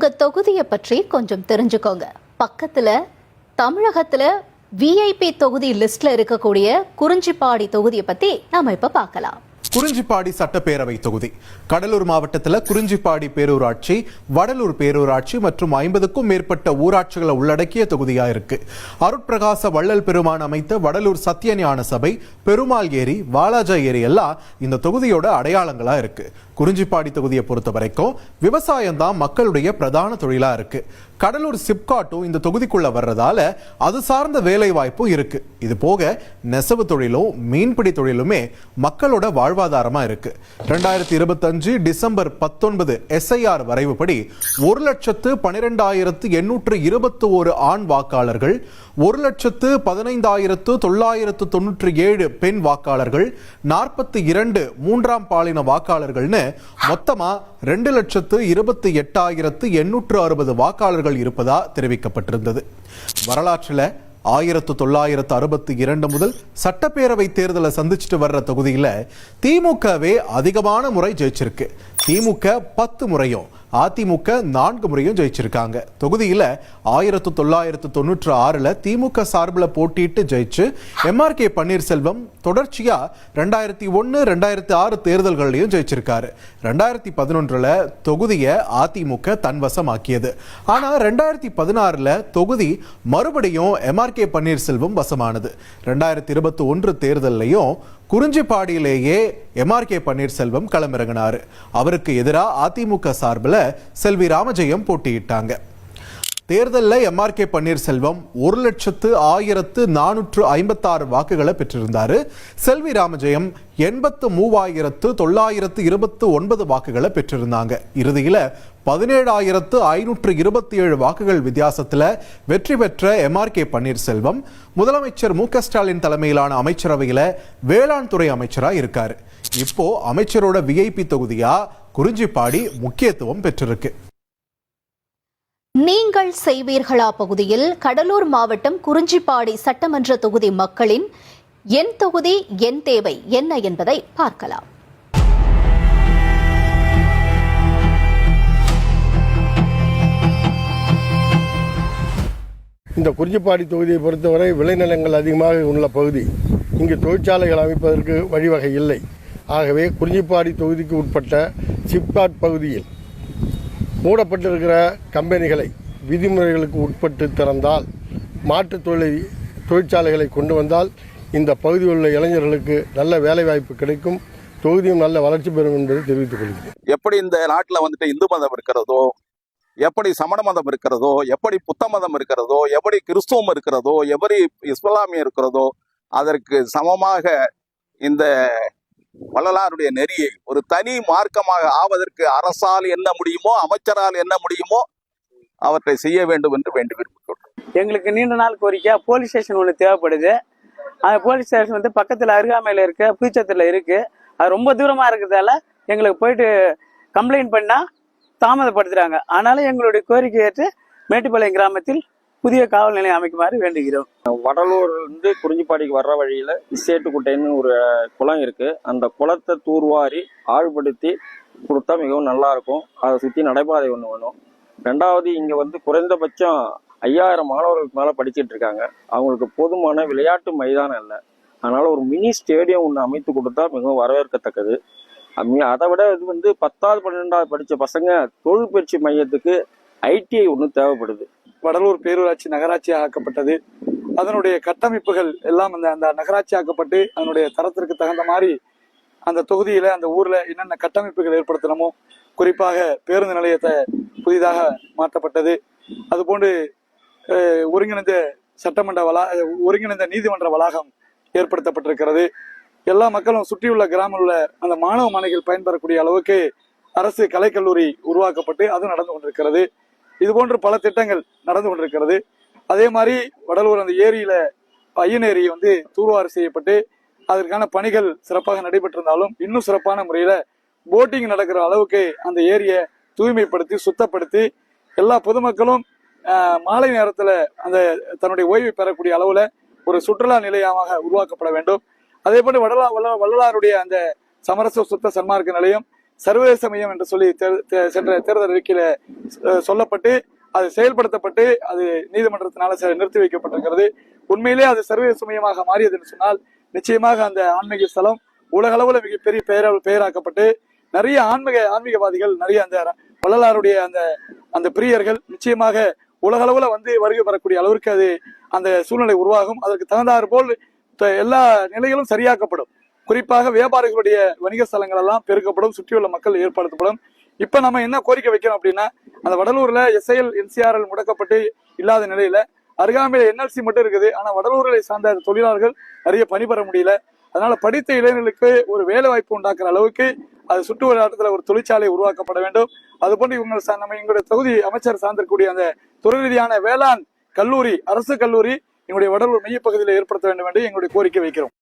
உங்கள் தொகுதியை பற்றி கொஞ்சம் தெரிஞ்சுக்கோங்க. பக்கத்தில் தமிழகத்தில் விஐபி தொகுதி லிஸ்ட்டில் இருக்கக்கூடிய குறிஞ்சிப்பாடி தொகுதியை பற்றி நாம் இப்போ பார்க்கலாம். குறிஞ்சிப்பாடி சட்டப்பேரவை தொகுதி. கடலூர் மாவட்டத்தில் குறிஞ்சிப்பாடி பேரூராட்சி வடலூர் பேரூராட்சி மற்றும் ஐம்பதுக்கும் மேற்பட்ட ஊராட்சிகளை உள்ளடக்கிய தொகுதியா இருக்கு. அருட்பிரகாச வள்ளல் பெருமான் அமைத்த வடலூர் சத்தியஞான சபை பெருமாள் ஏரி வாலாஜா ஏரி எல்லாம் இந்த தொகுதியோட அடையாளங்களா இருக்கு. குறிஞ்சிப்பாடி தொகுதியை பொறுத்த வரைக்கும் விவசாயம் தான் மக்களுடைய பிரதான தொழிலா இருக்கு. கடலூர் சிப்காட்டும் இந்த தொகுதிக்குள்ள வர்றதால அது சார்ந்த வேலை வாய்ப்பும் இருக்கு. இது போக நெசவு தொழிலும் மீன்பிடி தொழிலுமே மக்களோட வாழ்வு வாழ்வாதாரமாக இருக்கு. ரெண்டாயிரத்தி இருபத்தஞ்சு டிசம்பர் பத்தொன்பது எஸ்ஐஆர் வரைவுப்படி ஒரு லட்சத்து பனிரெண்டாயிரத்து எண்ணூற்று இருபத்தி ஒரு ஆண் வாக்காளர்கள் ஒரு லட்சத்து பதினைந்தாயிரத்து தொள்ளாயிரத்து தொன்னூற்றி ஏழு பெண் வாக்காளர்கள் நாற்பத்தி இரண்டு மூன்றாம் பாலின வாக்காளர்கள்னு மொத்தமாக ரெண்டு லட்சத்து இருபத்தி எட்டாயிரத்து எண்ணூற்று அறுபது வாக்காளர்கள் இருப்பதா தெரிவிக்கப்பட்டிருந்தது. வரலாற்றில் ஆயிரத்து தொள்ளாயிரத்து அறுபத்தி இரண்டு முதல் சட்டப்பேரவை தேர்தலை சந்திச்சுட்டு வர்ற தொகுதியில திமுகவே அதிகமான முறை ஜெயிச்சிருக்கு. திமுக பத்து முறையும். அதிமுக நான்கு முறையும் ஜெயிச்சிருக்காங்க. தொகுதியில் ஆயிரத்து தொள்ளாயிரத்து தொண்ணூற்று ஆறில் திமுக சார்பில் போட்டியிட்டு ஜெயிச்சு எம்ஆர் கே பன்னீர்செல்வம் தொடர்ச்சியாக ரெண்டாயிரத்தி ஒன்று ரெண்டாயிரத்தி ஆறு தேர்தல்கள்லையும் ஜெயிச்சிருக்காரு. ரெண்டாயிரத்தி பதினொன்றில் தொகுதியை அதிமுக தன்வசமாக்கியது. ஆனால் ரெண்டாயிரத்தி பதினாறில் தொகுதி மறுபடியும் எம்ஆர் கே பன்னீர்செல்வம் வசமானது. ரெண்டாயிரத்தி இருபத்தி ஒன்று தேர்தல்லையும் குறிஞ்சிப்பாடியிலேயே எம்ஆர் கே பன்னீர்செல்வம் களமிறங்கினார். அவருக்கு எதிராக அதிமுக சார்பில் செல்வி ராமஜெயம் போட்டியிட்டாங்க. தேர்தலில் எம்ஆர் கே பன்னீர்செல்வம் ஒரு லட்சத்து ஆயிரத்து நானூற்று ஐம்பத்தாறு வாக்குகளை பெற்றிருந்தார். செல்வி ராமஜெயம் எண்பத்து மூவாயிரத்து தொள்ளாயிரத்து இருபத்து ஒன்பது வாக்குகளை பெற்றிருந்தாங்க. இறுதியில் பதினேழாயிரத்து ஐநூற்று இருபத்தி ஏழு வாக்குகள் வித்தியாசத்தில் வெற்றி பெற்ற எம்ஆர் கே பன்னீர்செல்வம். முதலமைச்சர் மு க ஸ்டாலின் தலைமையிலான அமைச்சரவையில் வேளாண் துறை அமைச்சராக இருக்கார். இப்போ அமைச்சரோட விஐபி தொகுதியா குறிஞ்சிப்பாடி முக்கியத்துவம் பெற்றிருக்கு. நீங்கள் செய்வீர்களா பகுதியில் கடலூர் மாவட்டம் குறிஞ்சிப்பாடி சட்டமன்ற தொகுதி மக்களின் என் தொகுதி என் தேவை என்ன என்பதை பார்க்கலாம். இந்த குறிஞ்சிப்பாடி தொகுதியை பொறுத்தவரை விளைநிலங்கள் அதிகமாக உள்ள பகுதி. இங்கு தொழிற்சாலைகள் அமைப்பதற்கு வழிவகை இல்லை. ஆகவே குறிஞ்சிப்பாடி தொகுதிக்கு உட்பட்ட சிப்காட் பகுதியில் மூடப்பட்டிருக்கிற கம்பெனிகளை விதிமுறைகளுக்கு உட்பட்டு திறந்தால் மாற்றுத் தொழிலை தொழிற்சாலைகளை கொண்டு வந்தால் இந்த பகுதியில் உள்ள இளைஞர்களுக்கு நல்ல வேலைவாய்ப்பு கிடைக்கும். தொகுதியும் நல்ல வளர்ச்சி பெறும் என்பதை தெரிவித்துக் கொள்கிறேன். எப்படி இந்த நாட்டில் வந்துட்டு இந்து மதம் இருக்கிறதோ எப்படி சமண மதம் இருக்கிறதோ எப்படி புத்த மதம் இருக்கிறதோ எப்படி கிறிஸ்துவம் இருக்கிறதோ எப்படி இஸ்லாமியம் இருக்கிறதோ அதற்கு சமமாக இந்த வள்ளலாருடைய நெறியை ஒரு தனி மார்க்கமாக ஆவதற்கு அரசால் என்ன முடியுமோ அமைச்சரால் என்ன முடியுமோ அவற்றை செய்ய வேண்டும் என்று வேண்டி விரும்புகிறோம் எங்களுக்கு நீண்ட நாள் கோரிக்கை போலீஸ் ஸ்டேஷன் ஒன்று தேவைப்படுது. அந்த போலீஸ் ஸ்டேஷன் வந்து பக்கத்தில் அருகாமையில் இருக்க புதுச்சத்தில் இருக்கு. அது ரொம்ப தூரமாக இருக்கிறதால எங்களுக்கு போயிட்டு கம்ப்ளைண்ட் பண்ணால் தாமதப்படுத்துறாங்க. ஆனாலும் எங்களுடைய கோரிக்கை ஏற்று மேட்டுப்பாளையம் கிராமத்தில் புதிய காவல் நிலையம் அமைக்குமாறு வேண்டுகிறோம். வடலூர் இருந்து குறிஞ்சிப்பாடிக்கு வர்ற வழியில இசேட்டுக்குட்டைன்னு ஒரு குளம் இருக்கு. அந்த குளத்தை தூர்வாரி ஆழ்படுத்தி கொடுத்தா மிகவும் நல்லா இருக்கும். அதை சுத்தி நடைபாதை ஒன்று வேணும். ரெண்டாவது இங்க வந்து குறைந்தபட்சம் ஐயாயிரம் மாணவர்களுக்கு மேல படிச்சிட்டு இருக்காங்க. அவங்களுக்கு போதுமான விளையாட்டு மைதானம் இல்லை. அதனால ஒரு மினி ஸ்டேடியம் ஒன்று அமைத்து கொடுத்தா மிகவும் வரவேற்கத்தக்கது. அதை விட இது வந்து பத்தாவது பன்னெண்டாவது படித்த பசங்க தொழில் பயிற்சி மையத்துக்கு ஐடிஐ ஒன்று தேவைப்படுது. வடலூர் பேரூராட்சி நகராட்சி ஆக்கப்பட்டது. அதனுடைய கட்டமைப்புகள் எல்லாம் அந்த அந்த நகராட்சி ஆக்கப்பட்டு அதனுடைய தரத்திற்கு தகுந்த மாதிரி அந்த தொகுதியில அந்த ஊர்ல என்னென்ன கட்டமைப்புகள் ஏற்படுத்தணுமோ குறிப்பாக பேருந்து நிலையத்தை புதிதாக மாற்றப்பட்டது. அதுபோன்று ஒருங்கிணைந்த சட்டமன்ற வளா ஒருங்கிணைந்த நீதிமன்ற வளாகம் ஏற்படுத்தப்பட்டிருக்கிறது. எல்லா மக்களும் சுற்றியுள்ள கிராமத்தில் உள்ள அந்த மாணவ மாணவிகள் பயன்பெறக்கூடிய அளவுக்கு அரசு கலைக்கல்லூரி உருவாக்கப்பட்டு அது நடந்து கொண்டிருக்கிறது. இது போன்று பல திட்டங்கள் நடந்து கொண்டிருக்கிறது. அதே மாதிரி வடலூர் அந்த ஏரியில ஐயன் ஏரி வந்து தூர்வாறு செய்யப்பட்டு அதற்கான பணிகள் சிறப்பாக நடைபெற்றிருந்தாலும் இன்னும் சிறப்பான முறையில போட்டிங் நடக்கிற அளவுக்கு அந்த ஏரியை தூய்மைப்படுத்தி சுத்தப்படுத்தி எல்லா பொதுமக்களும் மாலை நேரத்துல அந்த தன்னுடைய ஓய்வு பெறக்கூடிய அளவுல ஒரு சுற்றுலா நிலையமாக உருவாக்கப்பட வேண்டும். அதே போன்று வடலா வல்ல- வள்ளலாருடைய அந்த சமரச சுத்த சன்மார்க்க நிலையம் சர்வதேச மையம் என்று சொல்லி தே- சென்ற தேர்தல் அறிக்கையில சொல்லப்பட்டு அது செயல்படுத்தப்பட்டு அது நீதிமன்றத்தினால நிறுத்தி வைக்கப்பட்டிருக்கிறது. உண்மையிலே அது சர்வதேச மையமாக மாறியது என்று சொன்னால் நிச்சயமாக அந்த ஆன்மீக ஸ்தலம் உலக அளவில் மிகப்பெரிய பெயரால் பெயராக்கப்பட்டு நிறைய ஆன்மீக ஆன்மீகவாதிகள் நிறைய அந்த வள்ளலாருடைய அந்த அந்த பிரியர்கள் நிச்சயமாக உலக வந்து வருகை வரக்கூடிய அளவிற்கு அது அந்த சூழ்நிலை உருவாகும். அதற்கு தகுந்தாறு போல் எல்லா நிலைகளும் சரியாக்கப்படும். குறிப்பாக வியாபாரிகளுடைய வணிக ஸ்தலங்கள் எல்லாம் பெருக்கப்படும் சுற்றியுள்ள மக்கள் ஏற்படுத்தப்படும். இப்ப நம்ம என்ன கோரிக்கை வைக்கிறோம் அப்படின்னா அந்த வடலூர்ல எஸ்ஐஎல் என்சிஆர்எல் முடக்கப்பட்டு இல்லாத நிலையில அருகாமையில என்எல்சி மட்டும் இருக்குது. ஆனா வடலூரை சார்ந்த தொழிலாளர்கள் நிறைய பணிபெற முடியல. அதனால படித்த இளைஞர்களுக்கு ஒரு வேலை வாய்ப்பு உண்டாக்குற அளவுக்கு அது சுற்று வட்டாரத்தில் ஒரு தொழிற்சாலை உருவாக்கப்பட வேண்டும். அதுபோன்று இவங்க நம்ம எங்களுடைய தொகுதி அமைச்சர் சார்ந்திருக்கக்கூடிய அந்த துறை ரீதியான வேளாண் கல்லூரி அரசு கல்லூரி எங்களுடைய வடலூர் மையப்பகுதியில் ஏற்படுத்த வேண்டும் என்று எங்களுடைய கோரிக்கை வைக்கிறோம்.